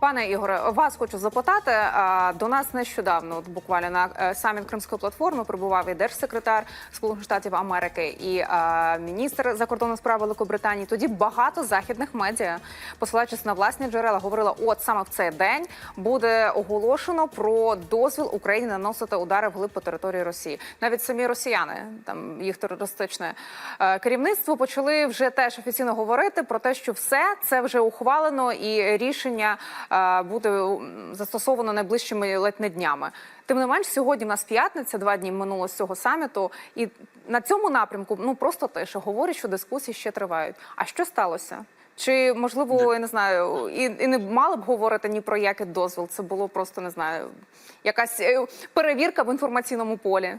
Пане Ігоре, вас хочу запитати. До нас нещодавно, буквально на е, саміт Кримської платформи, прибував і держсекретар Сполучених Штатів Америки і міністр закордонних справ Великобританії. Тоді багато західних медіа, посилаючись на власні джерела, говорила, от саме в цей день буде оголошено про дозвіл Україні наносити удари вглиб по території Росії. Навіть самі росіяни, там їх терористичне е, керівництво, почали вже теж офіційно говорити про те, що все це вже ухвалено, і рішення буде застосовано найближчими ледь не днями. Тим не менш, сьогодні в нас п'ятниця, два дні минуло з цього саміту, і на цьому напрямку ну просто тиша говорять, що дискусії ще тривають. А що сталося? Чи можливо, я не знаю, і, і не мали б говорити ні про який дозвіл? Це було просто не знаю, якась е, перевірка в інформаційному полі.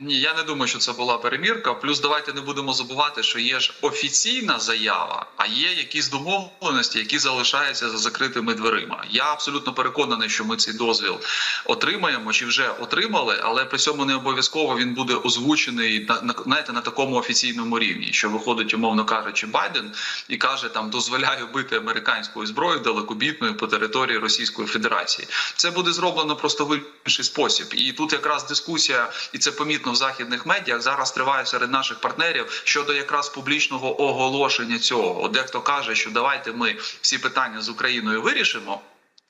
Ні, я не думаю, що це була перемірка. Плюс давайте не будемо забувати, що є ж офіційна заява, а є якісь домовленості, які залишаються за закритими дверима. Я абсолютно переконаний, що ми цей дозвіл отримаємо чи вже отримали, але при цьому не обов'язково він буде озвучений на, на знаєте, на такому офіційному рівні, що виходить, умовно кажучи, Байден і каже там дозволяю бити американською зброєю далекобітною по території Російської Федерації. Це буде зроблено просто в інший спосіб. І тут якраз дискусія, і це помітно в західних медіях. Зараз триває серед наших партнерів щодо якраз публічного оголошення цього. Дехто каже, що давайте ми всі питання з Україною вирішимо.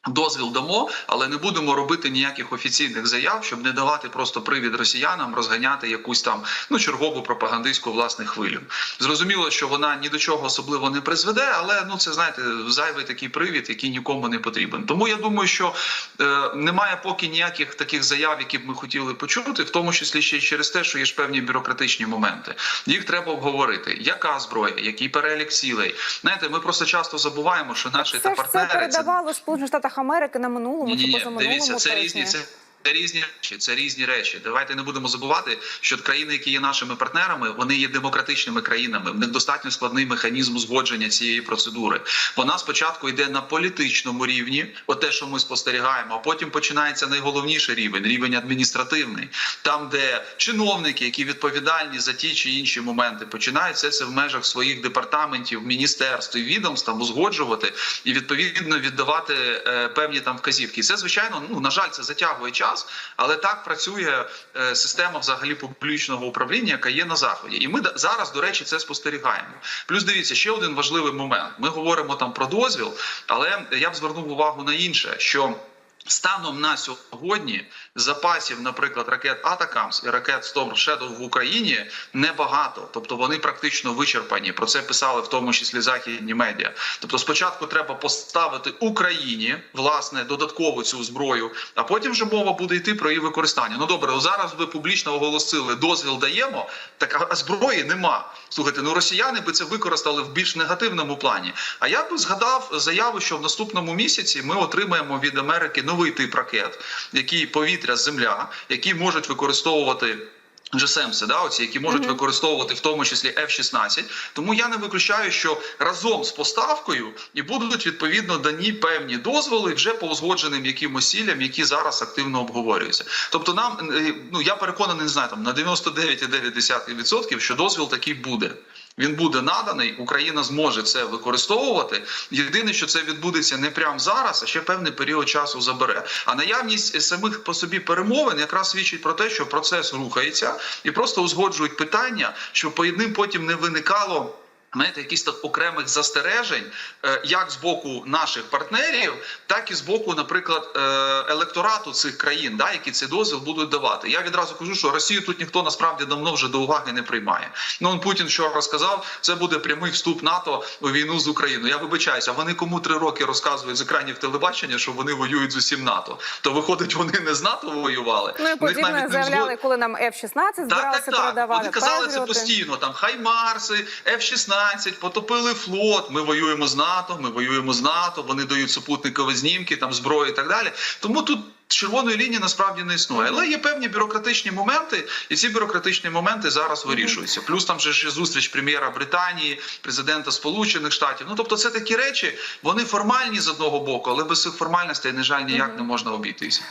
Дозвіл дамо, але не будемо робити ніяких офіційних заяв, щоб не давати просто привід росіянам розганяти якусь там ну чергову пропагандистську власне хвилю. Зрозуміло, що вона ні до чого особливо не призведе, але ну це знаєте зайвий такий привід, який нікому не потрібен. Тому я думаю, що е, немає поки ніяких таких заяв, які б ми хотіли почути, в тому числі ще й через те, що є ж певні бюрократичні моменти. Їх треба обговорити. Яка зброя, який перелік цілей. Знаєте, ми просто часто забуваємо, що наші Це та ж це партнери передавало Сполучених Штатах Америки на минулому ні, чи позаминулому дивіться, це тижні. різні. Це... Це різні речі, це різні речі. Давайте не будемо забувати, що країни, які є нашими партнерами, вони є демократичними країнами. В них достатньо складний механізм узгодження цієї процедури. Вона спочатку йде на політичному рівні, от те, що ми спостерігаємо, а потім починається найголовніший рівень рівень адміністративний, там, де чиновники, які відповідальні за ті чи інші моменти, починають все це в межах своїх департаментів, міністерств і відомств узгоджувати і відповідно віддавати е, певні там вказівки. Це звичайно, ну на жаль, це затягує час, але так працює е, система взагалі публічного управління, яка є на заході. І ми зараз, до речі, це спостерігаємо. Плюс дивіться ще один важливий момент. Ми говоримо там про дозвіл, але я б звернув увагу на інше, що. Станом на сьогодні запасів, наприклад, ракет Атакамс і ракет Storm Shadow в Україні небагато, тобто вони практично вичерпані. Про це писали в тому числі західні медіа. Тобто, спочатку треба поставити Україні власне додаткову цю зброю, а потім вже мова буде йти про її використання. Ну добре, ну, зараз ви публічно оголосили дозвіл даємо, так а- зброї нема. Слухайте, ну росіяни би це використали в більш негативному плані. А я би згадав заяву, що в наступному місяці ми отримаємо від Америки новий тип ракет, які повітря, земля, які можуть використовувати. GSMS, да, оці, які можуть Мгм. використовувати в тому числі F-16. Тому я не виключаю, що разом з поставкою і будуть відповідно дані певні дозволи вже по узгодженим якимось цілям, які зараз активно обговорюються. Тобто, нам е, ну я переконаний, не знаю, там на 99,9% що дозвіл такий буде. Він буде наданий, Україна зможе це використовувати. Єдине, що це відбудеться не прямо зараз, а ще певний період часу забере. А наявність самих по собі перемовин якраз свідчить про те, що процес рухається і просто узгоджують питання, щоб по одним потім не виникало. Знаєте, якісь так окремих застережень, е, як з боку наших партнерів, так і з боку, наприклад, е, електорату цих країн, да, які цей дозвіл будуть давати. Я відразу кажу, що Росію тут ніхто насправді давно вже до уваги не приймає. Ну он Путін що розказав, це буде прямий вступ НАТО у війну з Україною. Я вибачаюся, вони кому три роки розказують з екранів телебачення, що вони воюють з усім НАТО. То виходить, вони не з НАТО воювали. Ну і подібне заявляли, узгод- коли нам F-16 так, так, так. передавати. Вони казали це постійно. Там Хаймарси, F-16, потопили флот. Ми воюємо з НАТО. Ми воюємо з НАТО. Вони дають супутникові знімки, там зброю і так далі. Тому тут. Червоної лінії насправді не існує, але є певні бюрократичні моменти, і ці бюрократичні моменти зараз вирішуються. Плюс там же ще зустріч прем'єра Британії, президента Сполучених Штатів. Ну тобто, це такі речі, вони формальні з одного боку, але без цих формальностей, на жаль, ніяк не можна обійтися.